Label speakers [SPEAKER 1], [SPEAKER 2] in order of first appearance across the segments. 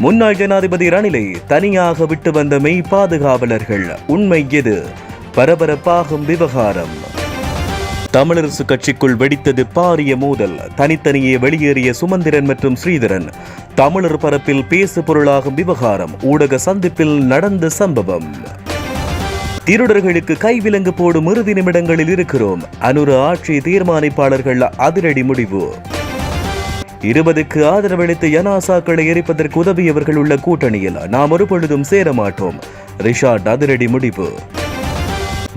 [SPEAKER 1] முன்னாள் ஜனாதிபதி ரணிலை தனியாக விட்டு வந்த மெய் பாதுகாவலர்கள். உண்மை எது? பரபரப்பாகும் விவகாரம். தமிழரசு கட்சிக்குள் வெடித்தது பாரிய மோதல். தனித்தனியே வெளியேறிய சுமந்திரன் மற்றும் ஸ்ரீதரன். தமிழர் பரப்பில் பேசு பொருளாகும் விவகாரம். ஊடக சந்திப்பில் நடந்த சம்பவம். திருடர்களுக்கு கைவிலங்கு போடும் இறுதி நிமிடங்களில் இருக்கிறோம். அனுர ஆட்சி தீர்மானிப்பாளர்கள் அதிரடி முடிவு. இருபதுக்கு ஆதரவளித்து யனாசாக்களை எரிப்பதற்கு உதவியவர்கள் உள்ள கூட்டணியில் நாம் ஒருபொழுதும் சேரமாட்டோம் ரிஷாட் அதிரடி முடிவு.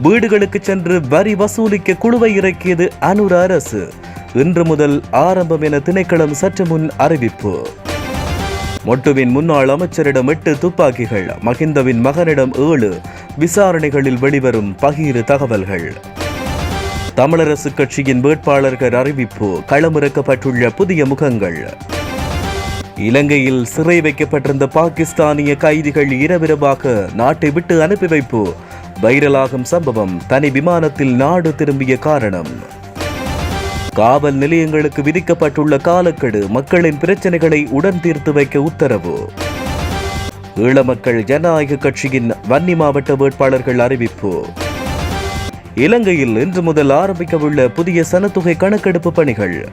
[SPEAKER 1] வீடுகளுக்கு சென்று வரி வசூலிக்க குழுவை இறக்கியது அனுர அரசு. இன்று முதல் ஆரம்பம் என திணைக்களம் சற்று முன் அறிவிப்பு. மொட்டுவின் முன்னாள் அமைச்சரிடம் எட்டு துப்பாக்கிகள் மகிந்தவின் மகனிடம் ஏழு. விசாரணைகளில் வெளிவரும் பகிரு தகவல்கள். தமிழரசு கட்சியின் வேட்பாளர்கள் அறிவிப்பு. களமிறக்கப்பட்டுள்ள புதிய முகங்கள். இலங்கையில் சிறை வைக்கப்பட்டிருந்த பாகிஸ்தானிய கைதிகள் இரவிரவாக நாட்டை விட்டு அனுப்பி வைப்பு. வைரலாகும் சம்பவம் தனி விமானத்தில் நாடு திரும்பிய காரணம். காவல் நிலையங்களுக்கு விதிக்கப்பட்டுள்ள காலக்கெடு மக்களின் பிரச்சனைகளை உடன் தீர்த்து வைக்க உத்தரவு. ஈழமக்கள் ஜனநாயக கட்சியின் வன்னி மாவட்ட வேட்பாளர்கள் அறிவிப்பு. இலங்கையில் இன்று முதல் ஆரம்பிக்கவுள்ள புதிய சனத்தொகை கணக்கெடுப்பு பணிகள்.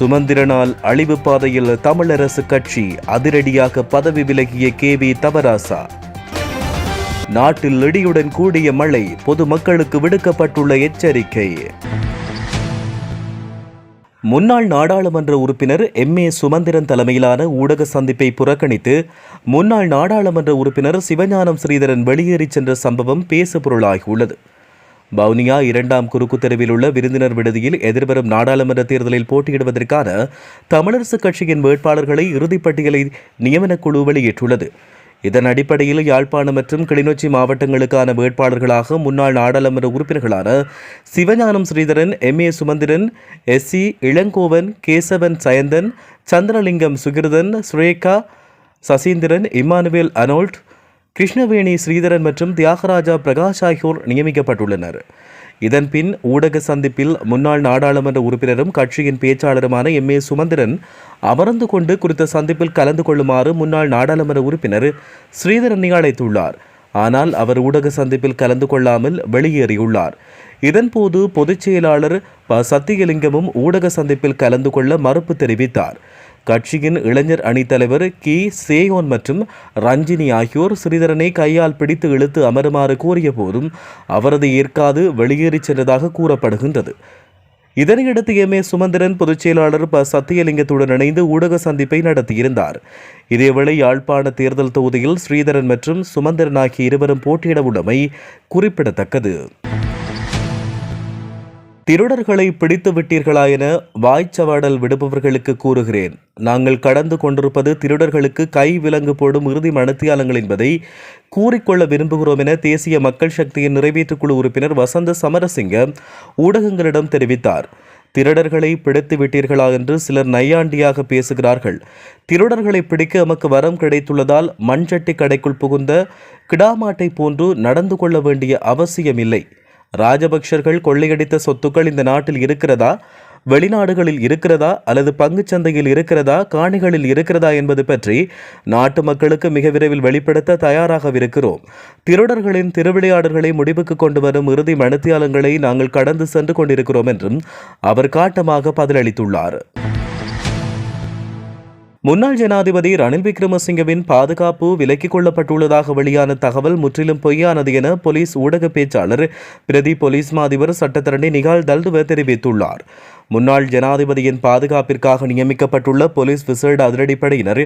[SPEAKER 1] சுமந்திரனால் அழிவு பாதையில் தமிழரசு கட்சி அதிரடியாக பதவி விலகிய கே வி தவராசா. நாட்டில் இடியுடன் கூடிய மழை பொதுமக்களுக்கு விடுக்கப்பட்டுள்ள எச்சரிக்கை. முன்னாள் நாடாளுமன்ற உறுப்பினர் எம். ஏ. சுமந்திரன் தலைமையிலான ஊடக சந்திப்பை புறக்கணித்து முன்னாள் நாடாளுமன்ற உறுப்பினர் சிவஞானம் ஸ்ரீதரன் வெளியேறிச் சென்ற சம்பவம் பேசுபொருளாகியுள்ளது. வவுனியா இரண்டாம் குறுக்கு தெருவில் உள்ள விருந்தினர் விடுதியில் எதிர்வரும் நாடாளுமன்ற தேர்தலில் போட்டியிடுவதற்கான தமிழரசுக் கட்சியின் வேட்பாளர்களை இறுதிப்பட்டியலை நியமனக் குழு வெளியிட்டுள்ளது. இதன் அடிப்படையில் யாழ்ப்பாணம் மற்றும் கிளிநொச்சி மாவட்டங்களுக்கான வேட்பாளர்களாக முன்னாள் நாடாளுமன்ற உறுப்பினர்களான Sivagnanam Sritharan M. A. Sumanthiran S. C. Ilangovan Kesavan Sayanthan Chandralingam Sukirthan Sureka Saseendran Emmanuel Arnold Krishnaveni Sritharan மற்றும் தியாகராஜா பிரகாஷ் ஆகியோர் நியமிக்கப்பட்டுள்ளனர். இதன்பின் ஊடக சந்திப்பில் முன்னாள் நாடாளுமன்ற உறுப்பினரும் கட்சியின் பேச்சாளருமான எம். ஏ. சுமந்திரன் அமர்ந்து கொண்டு குறித்த சந்திப்பில் கலந்து கொள்ளுமாறு முன்னாள் நாடாளுமன்ற உறுப்பினர் ஸ்ரீதரனை அழைத்துள்ளார். ஆனால் அவர் ஊடக சந்திப்பில் கலந்து கொள்ளாமல் வெளியேறியுள்ளார். இதன்போது பொதுச் செயலாளர் ப. சத்தியலிங்கமும் ஊடக சந்திப்பில் கலந்து கொள்ள மறுப்பு தெரிவித்தார். கட்சியின் இளைஞர் அணித் தலைவர் கி. சேயோன் மற்றும் ரஞ்சினி ஆகியோர் ஸ்ரீதரனை கையால் பிடித்து இழுத்து அமருமாறு கூறிய போதும் அவரது ஏற்காது வெளியேறிச் சென்றதாக கூறப்படுகின்றது. இதனையடுத்து எம். ஏ. சுமந்திரன் பொதுச் செயலாளர் ப. சத்தியலிங்கத்துடன் இணைந்து ஊடக சந்திப்பை நடத்தியிருந்தார். இதேவேளை யாழ்ப்பாண தேர்தல் தொகுதியில் ஸ்ரீதரன் மற்றும் சுமந்திரன் ஆகிய இருவரும் போட்டியிட உள்ளமை குறிப்பிடத்தக்கது. திருடர்களை பிடித்து விட்டீர்களா என வாய்ச்சவாடல் விடுப்பவர்களுக்கு கூறுகிறேன். நாங்கள் கடந்து கொண்டிருப்பது திருடர்களுக்கு கை விலங்கு போடும் இறுதி மனத்தியாலங்கள் என்பதை கூறிக்கொள்ள விரும்புகிறோம் என தேசிய மக்கள் சக்தியின் நிறைவேற்றுக்குழு உறுப்பினர் வசந்த சமரசிங்க ஊடகங்களிடம் தெரிவித்தார். திருடர்களை பிடித்து விட்டீர்களா என்று சிலர் நையாண்டியாக பேசுகிறார்கள். திருடர்களை பிடிக்க எமக்கு வரம் கிடைத்துள்ளதால் மண்சட்டி கடைக்குள் புகுந்த கிடாமாட்டை போன்று நடந்து கொள்ள வேண்டிய அவசியமில்லை. ராஜபக்ஷர்கள் கொள்ளையடித்த சொத்துக்கள் இந்த நாட்டில் இருக்கிறதா? வெளிநாடுகளில் இருக்கிறதா? அல்லது பங்குச்சந்தையில் இருக்கிறதா? காணிகளில் இருக்கிறதா என்பது பற்றி நாட்டு மக்களுக்கு மிக விரைவில் வெளிப்படுத்த தயாராகவிருக்கிறோம். திருடர்களின் திருவிளையாடல்களை முடிவுக்கு கொண்டு வரும் இறுதி மனத்தியாலங்களை நாங்கள் கடந்து சென்று கொண்டிருக்கிறோம் என்றும் அவர் காட்டமாக பதிலளித்துள்ளார். முன்னாள் ஜனாதிபதி ரணில் விக்ரமசிங்கவின் பாதுகாப்பு விலக்கிக் கொள்ளப்பட்டுள்ளதாக வெளியான தகவல் முற்றிலும் பொய்யானது என போலீஸ் ஊடக பேச்சாளர் பிரதி போலீஸ் மாதிபர் சட்டத்தரணி நிகால் தல்துவ தெரிவித்துள்ளார். முன்னாள் ஜனாதிபதியின் பாதுகாப்பிற்காக நியமிக்கப்பட்டுள்ள போலீஸ் விசேட அதிரடிப்படையினர்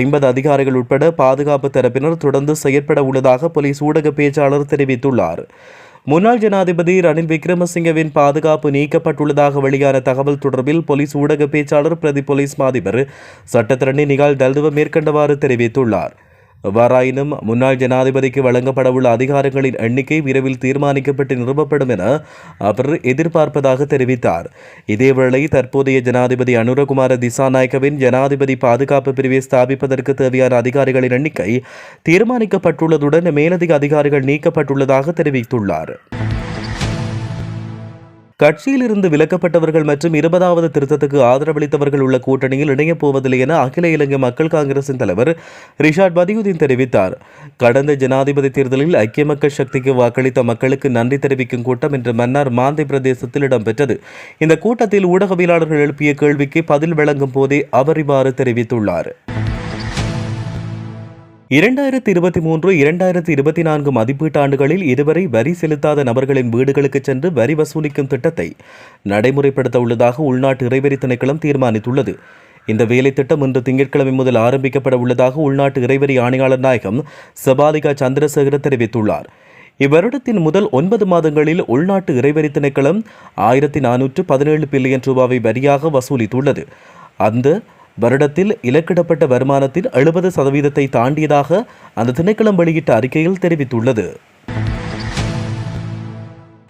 [SPEAKER 1] ஐம்பது அதிகாரிகள் உட்பட பாதுகாப்பு தரப்பினர் தொடர்ந்து செயற்பட உள்ளதாக போலீஸ் ஊடக பேச்சாளர் தெரிவித்துள்ளார். முன்னாள் ஜனாதிபதி ரணில் விக்ரமசிங்கவின் பாதுகாப்பு நீக்கப்பட்டுள்ளதாக வெளியான தகவல் தொடர்பில் போலீஸ் ஊடக பேச்சாளர் பிரதி போலீஸ் மாதிபர் சட்டத்திரணி நிகால் தல்துவ மேற்கண்டவாறு தெரிவித்துள்ளார். எவ்வாறாயினும் முன்னாள் ஜனாதிபதிக்கு வழங்கப்படவுள்ள அதிகாரங்களின் எண்ணிக்கை விரைவில் தீர்மானிக்கப்பட்டு நிறுவப்படும் என அவர் எதிர்பார்ப்பதாக தெரிவித்தார். இதேவேளை தற்போதைய ஜனாதிபதி அனுரகுமார திசாநாயக்கவின் ஜனாதிபதி பாதுகாப்பு பிரிவை ஸ்தாபிப்பதற்கு தேவையான அதிகாரிகளின் எண்ணிக்கை தீர்மானிக்கப்பட்டுள்ளதுடன் மேலதிக அதிகாரிகள் நீக்கப்பட்டுள்ளதாக தெரிவித்துள்ளார். கட்சியிலிருந்து விலக்கப்பட்டவர்கள் மற்றும் இருபதாவது திருத்தத்துக்கு ஆதரவளித்தவர்கள் உள்ள கூட்டணியில் இணையப் போவதில்லை என அகில இலங்கை மக்கள் காங்கிரசின் தலைவர் ரிஷாட் பதியுதீன் தெரிவித்தார். கடந்த ஜனாதிபதி தேர்தலில் ஐக்கிய மக்கள் சக்திக்கு வாக்களித்த மக்களுக்கு நன்றி தெரிவிக்கும் கூட்டம் இன்று மன்னார் மாந்தை பிரதேசத்தில் இடம்பெற்றது. இந்த கூட்டத்தில் ஊடகவியலாளர்கள் எழுப்பிய கேள்விக்கு பதில் வழங்கும் போதே அவர் இவ்வாறு தெரிவித்துள்ளார். இரண்டாயிரத்தி இருபத்தி மூன்று இரண்டாயிரத்தி இருபத்தி நான்கு மதிப்பீட்டு ஆண்டுகளில் இதுவரை வரி செலுத்தாத நபர்களின் வீடுகளுக்கு சென்று வரி வசூலிக்கும் திட்டத்தை நடைமுறைப்படுத்த உள்ளதாக உள்நாட்டு இறைவரி திணைக்களம் தீர்மானித்துள்ளது. இந்த வேலை திட்டம் இன்று திங்கட்கிழமை முதல் ஆரம்பிக்கப்பட உள்ளதாக உள்நாட்டு இறைவரி ஆணையாளர் நாயகம் சபாலிகா சந்திரசேகர தெரிவித்துள்ளார். இவ்வருடத்தின் முதல் ஒன்பது மாதங்களில் உள்நாட்டு இறைவரி திணைக்களம் ஆயிரத்தி நானூற்று பதினேழு பில்லியன் ரூபாவை வரியாக வசூலித்துள்ளது. அந்த வருடத்தில் இலக்கிடப்பட்ட வருமானத்தின் எழுபது சதவீதத்தை தாண்டியதாக அந்த திணைக்களம் வெளியிட்ட அறிக்கையில் தெரிவித்துள்ளது.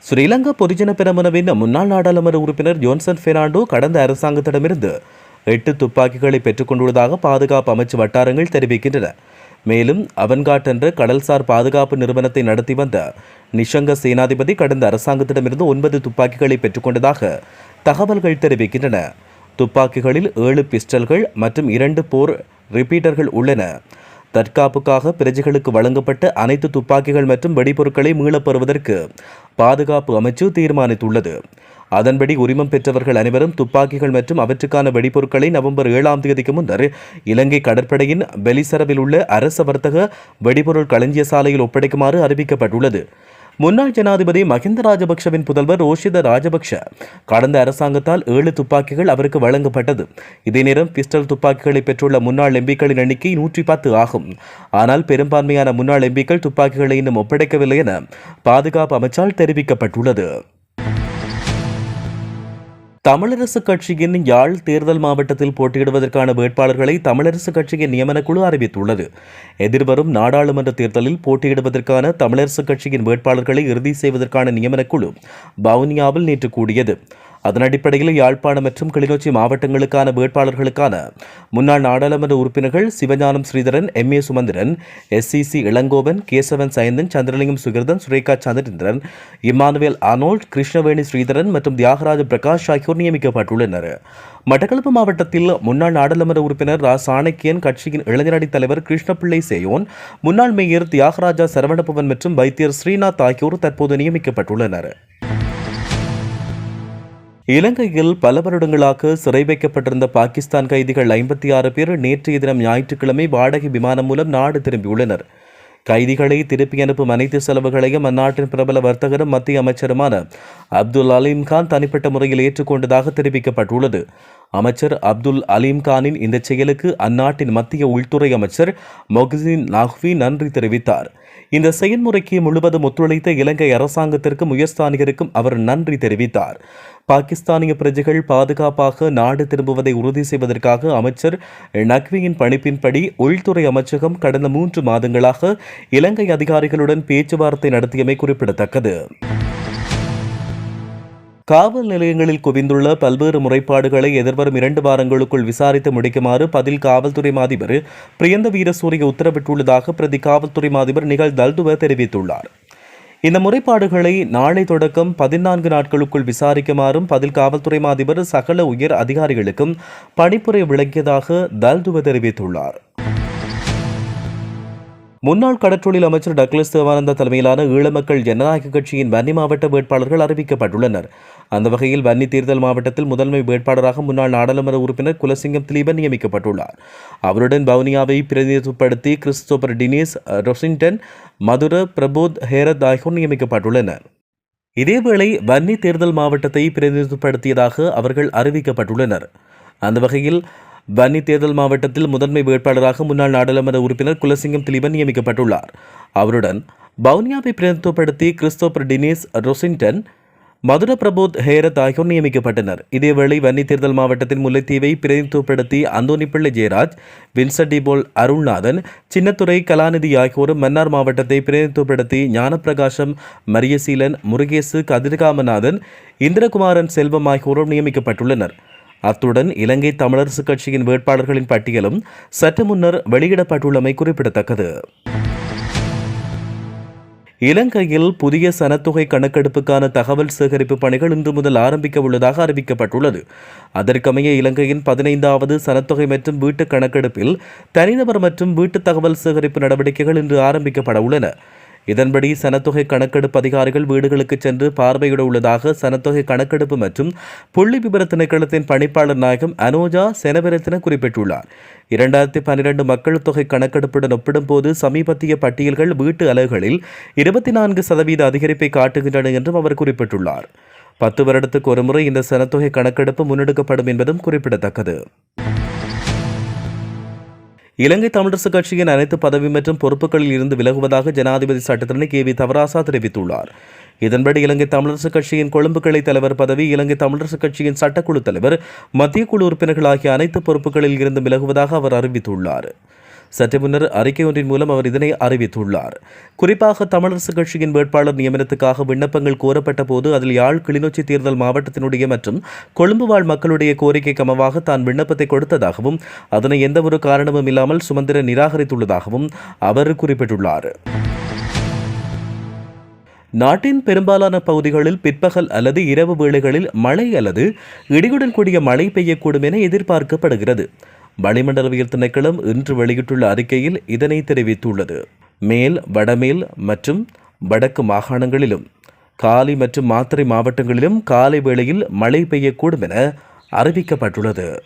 [SPEAKER 1] ஸ்ரீலங்கா பொதுஜன பெரமுனவின் முன்னாள் நாடாளுமன்ற உறுப்பினர் ஜோன்சன் பெர்னாண்டோ கடந்த அரசாங்கத்திடமிருந்து எட்டு துப்பாக்கிகளை பெற்றுக்கொண்டுள்ளதாக பாதுகாப்பு அமைச்சு வட்டாரங்கள் தெரிவிக்கின்றன. மேலும் அவன்காட் என்ற கடல்சார் பாதுகாப்பு நிறுவனத்தை நடத்தி வந்த நிஷங்க சேனாதிபதி கடந்த அரசாங்கத்திடமிருந்து ஒன்பது துப்பாக்கிகளை பெற்றுக்கொண்டதாக தகவல்கள் தெரிவிக்கின்றன. துப்பாக்கிகளில் ஏழு பிஸ்டல்கள் மற்றும் இரண்டு போர் ரிப்பீட்டர்கள் உள்ளன. தற்காப்புக்காக பிரஜைகளுக்கு வழங்கப்பட்ட அனைத்து துப்பாக்கிகள் மற்றும் வெடிபொருட்களை மீளப் பெறுவதற்கு பாதுகாப்பு அமைச்சு தீர்மானித்துள்ளது. அதன்படி உரிமம் பெற்றவர்கள் அனைவரும் துப்பாக்கிகள் மற்றும் அவற்றுக்கான வெடிபொருட்களை நவம்பர் ஏழாம் தேதிக்கு முன்னர் இலங்கை கடற்படையின் பெலிசரவில் உள்ள அரச வர்த்தக வெடிபொருள் களஞ்சிய சாலையில் ஒப்படைக்குமாறு அறிவிக்கப்பட்டுள்ளது. முன்னாள் ஜனாதிபதி மஹிந்த ராஜபக்ஷவின் புதல்வர் ரோஷித ராஜபக்ஷ. கடந்த அரசாங்கத்தால் ஏழு துப்பாக்கிகள் அவருக்கு வழங்கப்பட்டது. இதே நேரம் பிஸ்டல் துப்பாக்கிகளை பெற்றுள்ள முன்னாள் எம்பிக்களின் எண்ணிக்கை நூற்றி பத்து ஆகும். ஆனால் பெரும்பான்மையான முன்னாள் எம்பிக்கள் துப்பாக்கிகளை இன்னும் ஒப்படைக்கவில்லை என பாதுகாப்பு அமைச்சால் தெரிவிக்கப்பட்டுள்ளது. தமிழரசு கட்சியின் யாழ் தேர்தல் மாவட்டத்தில் போட்டியிடுவதற்கான வேட்பாளர்களை தமிழரசு கட்சியின் நியமனக்குழு அறிவித்துள்ளது. எதிர்வரும் நாடாளுமன்ற தேர்தலில் போட்டியிடுவதற்கான தமிழரசு கட்சியின் வேட்பாளர்களை இறுதி செய்வதற்கான நியமனக்குழு வவுனியாவில் நேற்று கூடியது. அதன் அடிப்படையில் யாழ்ப்பாணம் மற்றும் கிளிநொச்சி மாவட்டங்களுக்கான வேட்பாளர்களுக்கான முன்னாள் நாடாளுமன்ற உறுப்பினர்கள் Sivagnanam Sritharan M. A. Sumanthiran S. C. C. Ilangovan Kesavan Sayanthan Chandralingam Sukirthan Sureka Chandrendran Emmanuel Arnold Krishnaveni Sritharan மற்றும் தியாகராஜ பிரகாஷ் ஆகியோர் நியமிக்கப்பட்டுள்ளனர். மட்டக்களப்பு மாவட்டத்தில் முன்னாள் நாடாளுமன்ற உறுப்பினர் ரா. சாணக்கியன் கட்சியின் இளைஞரணி தலைவர் கிருஷ்ணபிள்ளை சேயோன் முன்னாள் மேயர் தியாகராஜா சரவணபவன் மற்றும் வைத்தியர் ஸ்ரீநாத் ஆகியோர் தற்போது நியமிக்கப்பட்டுள்ளனர். இலங்கையில் பல வருடங்களாக சிறை வைக்கப்பட்டிருந்த பாகிஸ்தான் கைதிகள் ஐம்பத்தி ஆறு பேர் நேற்றைய தினம் ஞாயிற்றுக்கிழமை வாடகை விமானம் மூலம் நாடு திரும்பியுள்ளனர். கைதிகளை திருப்பி அனுப்பும் அனைத்து செலவுகளையும் அந்நாட்டின் பிரபல வர்த்தகரும் மத்திய அமைச்சருமான அப்துல் அலீம் கான் தனிப்பட்ட முறையில் ஏற்றுக்கொண்டதாக தெரிவிக்கப்பட்டுள்ளது. அமைச்சர் அப்துல் அலீம் கானின் இந்த செயலுக்கு அந்நாட்டின் மத்திய உள்துறை அமைச்சர் மொஹின் நஹ்வி நன்றி தெரிவித்தார். இந்த செயல்முறைக்கு முழுவதும் ஒத்துழைத்த இலங்கை அரசாங்கத்திற்கும் உயர்ஸ்தானிகருக்கும் அவர் நன்றி தெரிவித்தார். பாகிஸ்தானிய பிரஜைகள் பாதுகாப்பாக நாடு திரும்புவதை உறுதி செய்வதற்காக அமைச்சர் நக்வியின் பணிப்பின்படி உள்துறை அமைச்சகம் கடந்த மூன்று மாதங்களாக இலங்கை அதிகாரிகளுடன் பேச்சுவார்த்தை நடத்தியமை குறிப்பிடத்தக்கது. காவல் நிலையங்களில் குவிந்துள்ள பல்வேறு முறைப்பாடுகளை எதிர்வரும் இரண்டு வாரங்களுக்குள் விசாரித்து முடிக்குமாறு பதில் காவல்துறை மாதிபர் பிரியந்த வீரசூரிய உத்தரவிட்டுள்ளதாக பிரதி காவல்துறை மாதிபர் நிகழ் தல்துவ தெரிவித்துள்ளார். இந்த முறைப்பாடுகளை நாளை தொடக்கம் பதினான்கு நாட்களுக்குள் விசாரிக்குமாறும் பதில் காவல்துறை மாதிபர் சகல உயர் அதிகாரிகளுக்கும் பணிப்புரை விளக்கியதாக தல்துவ தெரிவித்துள்ளார். முன்னாள் கடற்றொழில் அமைச்சர் டக்ளஸ் தேவானந்தா தலைமையிலான ஈழமக்கள் ஜனநாயக கட்சியின் வன்னி மாவட்ட வேட்பாளர்கள் அறிவிக்கப்பட்டுள்ளனர். அந்த வகையில் வன்னி தேர்தல் மாவட்டத்தில் முதன்மை வேட்பாளராக முன்னாள் நாடாளுமன்ற உறுப்பினர் குலசிங்கம் திலீபன் நியமிக்கப்பட்டுள்ளார். அவருடன் பவுனியாவை பிரதிநிதித்துவப்படுத்தி கிறிஸ்தோபர் டினிஸ் ரொசிங்டன் மதுர பிரபோத் ஹேரத் ஆகியோர் நியமிக்கப்பட்டுள்ளனர். இதேவேளை வன்னி தேர்தல் மாவட்டத்தை பிரதிநிதித்துவப்படுத்தியதாக அவர்கள் அறிவிக்கப்பட்டுள்ளனர். அந்த வகையில் வன்னி தேர்தல் மாவட்டத்தில் முதன்மை வேட்பாளராக முன்னாள் நாடாளுமன்ற உறுப்பினர் குலசிங்கம் திலீபன் நியமிக்கப்பட்டுள்ளார். அவருடன் பவுனியாவை பிரதிநிதித்துவப்படுத்தி கிறிஸ்தோபர் டினிஸ் ரொசிங்டன் மதுர பிரபோத் ஹேரத் ஆகியோர் நியமிக்கப்பட்டனர். இதேவேளை வன்னி தேர்தல் மாவட்டத்தின் முல்லைத்தீவை பிரதிநிதித்துவப்படுத்தி அந்தோனிப்பிள்ளை ஜெயராஜ் வின்சென்ட் டிபோல் அருள்நாதன் சின்னத்துறை கலாநிதி ஆகியோரும் மன்னார் மாவட்டத்தை பிரதிநிதித்துவப்படுத்தி ஞானப்பிரகாசம் மரியசீலன் முருகேசு கதிர்காமநாதன் இந்திரகுமாரன் செல்வம் ஆகியோரும் நியமிக்கப்பட்டுள்ளனர். அத்துடன் இலங்கை தமிழரசு கட்சியின் வேட்பாளர்களின் பட்டியலும் சற்று முன்னர் வெளியிடப்பட்டுள்ளமை குறிப்பிடத்தக்கது. இலங்கையில் புதிய சனத்தொகை கணக்கெடுப்புக்கான தகவல் சேகரிப்பு பணிகள் இன்று முதல் ஆரம்பிக்க உள்ளதாக அறிவிக்கப்பட்டுள்ளது. அதற்கமைய இலங்கையின் பதினைந்தாவது சனத்தொகை மற்றும் வீட்டு கணக்கெடுப்பில் தனிநபர் மற்றும் வீட்டு தகவல் சேகரிப்பு நடவடிக்கைகள் இன்று ஆரம்பிக்கப்பட உள்ளன. இதன்படி சனத்தொகை கணக்கெடுப்பு அதிகாரிகள் வீடுகளுக்கு சென்று பார்வையிட உள்ளதாக சனத்தொகை கணக்கெடுப்பு மற்றும் புள்ளி விபர திணைக்களத்தின் பணிப்பாளர் நாயகம் அனோஜா செனவிரத்தின குறிப்பிட்டுள்ளார். இரண்டாயிரத்தி பன்னிரண்டு மக்கள் தொகை கணக்கெடுப்புடன் ஒப்பிடும்போது சமீபத்திய பட்டியல்கள் வீட்டு அலகுகளில் இருபத்தி நான்கு சதவீத அதிகரிப்பை காட்டுகின்றன என்றும் அவர் குறிப்பிட்டுள்ளார். பத்து வருடத்துக்கு ஒருமுறை இந்த சனத்தொகை கணக்கெடுப்பு முன்னெடுக்கப்படும் என்பதும் குறிப்பிடத்தக்கது. இலங்கை தமிழரசு கட்சியின் அனைத்து பதவி மற்றும் பொறுப்புகளில் இருந்து விலகுவதாக ஜனாதிபதி சட்டத்தரணி கே வி தவராசா தெரிவித்துள்ளார். இதன்படி இலங்கை தமிழரசு கட்சியின் கொழும்பு கிளை தலைவர் பதவி இலங்கை தமிழரசு கட்சியின் சட்டக்குழு தலைவர் மத்திய குழு உறுப்பினர்கள் ஆகிய அனைத்து பொறுப்புகளில் இருந்து விலகுவதாக அவர் அறிவித்துள்ளார். சற்று முன்னர் அறிக்கை ஒன்றின் மூலம் அவர் இதனை அறிவித்துள்ளார். குறிப்பாக தமிழரசு கட்சியின் வேட்பாளர் நியமனத்துக்காக விண்ணப்பங்கள் கோரப்பட்ட போது அதில் யாழ் கிளிநொச்சி தேர்தல் மாவட்டத்தினுடைய மற்றும் கொழும்பு வாழ் மக்களுடைய கோரிக்கை கமவாக தான் விண்ணப்பத்தை கொடுத்ததாகவும் அதனை எந்தவொரு காரணமும் இல்லாமல் சுமந்திர நிராகரித்துள்ளதாகவும் அவர் குறிப்பிட்டுள்ளார். நாட்டின் பெரும்பாலான பகுதிகளில் பிற்பகல் அல்லது இரவு வேளைகளில் மழை அல்லது இடியுடன் கூடிய மழை பெய்யக்கூடும் என எதிர்பார்க்கப்படுகிறது. வளிமண்டலவியல் திணைக்களம் இன்று வெளியிட்டுள்ள அறிக்கையில் இதனை தெரிவித்துள்ளது. மேல் வடமேல் மற்றும் வடக்கு மாகாணங்களிலும் காலி மற்றும் மாத்திரை மாவட்டங்களிலும் காலை வேளையில் மழை பெய்யக்கூடும் என அறிவிக்கப்பட்டுள்ளது.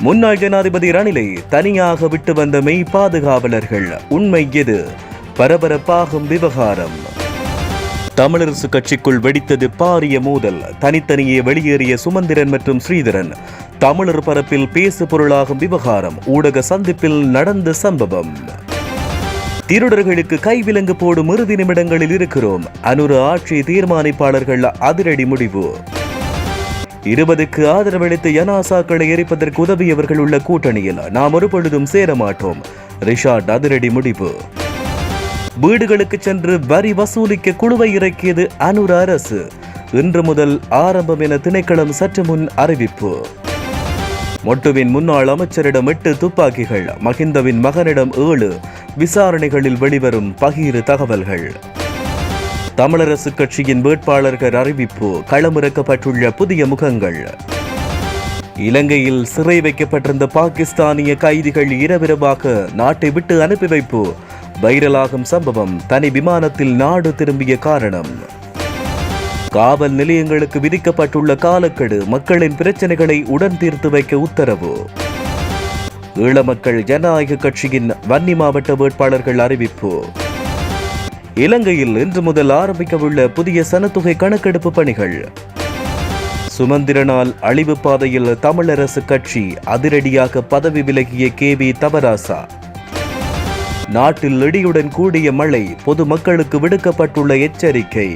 [SPEAKER 1] முன்னாள் ஜனாதிபதி ரணிலை தனியாக விட்டு வந்த மெய் பாதுகாவலர்கள் உண்மை எது? பரபரப்பாகும் விவகாரம். தமிழரசு கட்சிக்குள் வெடித்தது பாரிய மோதல். தனித்தனியே வெளியேறிய சுமந்திரன் மற்றும் ஸ்ரீதரன். தமிழர் பரப்பில் பேசு பொருளாகும் விவகாரம் ஊடக சந்திப்பில் நடந்த சம்பவம். திருடர்களுக்கு கைவிலங்கு போடும் இறுதி நிமிடங்களில் இருக்கிறோம். அனுர ஆட்சி தீர்மானிப்பாளர்கள் அதிரடி முடிவு. இருபதுக்கு ஆதரவளித்து யனாசாக்களை எரிப்பதற்கு உதவியவர்கள் உள்ள கூட்டணியில் நாம் ஒரு பொழுதும் சேரமாட்டோம் ரிஷாட் அதிரடி முடிவு. வீடுகளுக்கு சென்று வரி வசூலிக்க குழுவை இறக்கியது அனுர அரசு. இன்று முதல் ஆரம்பம் என திணைக்களம் சற்று முன் அறிவிப்பு. மொட்டுவின் முன்னாள் அமைச்சரிடம் எட்டு துப்பாக்கிகள் மஹிந்தவின் மகனிடம் ஏழு. விசாரணைகளில் வெளிவரும் பகிர் தகவல்கள். தமிழரசு கட்சியின் வேட்பாளர்கள் அறிவிப்பு களமிறக்கப்பட்டுள்ள புதிய முகங்கள். இலங்கையில் சிறை வைக்கப்பட்டிருந்த பாகிஸ்தானிய கைதிகள் இரவிரவாக நாட்டை விட்டு அனுப்பி வைப்பு வைரலாகும் சம்பவம் தனி விமானத்தில் நாடு திரும்பிய காரணம். காவல் நிலையங்களுக்கு விதிக்கப்பட்டுள்ள காலக்கெடு மக்களின் பிரச்சனைகளை உடன் தீர்த்து வைக்க உத்தரவு. ஈழமக்கள் ஜனநாயக கட்சியின் வன்னி மாவட்ட வேட்பாளர்கள் அறிவிப்பு. இலங்கையில் இன்று முதல் ஆரம்பிக்கவுள்ள புதிய சனத்தொகை கணக்கெடுப்பு பணிகள். சுமந்திரனால் அழிவு பாதையில் தமிழரசு கட்சி அதிரடியாக பதவி விலகிய கே வி தவராசா. நாட்டில் இடியுடன் கூடிய மழை பொதுமக்களுக்கு விடுக்கப்பட்டுள்ள எச்சரிக்கை.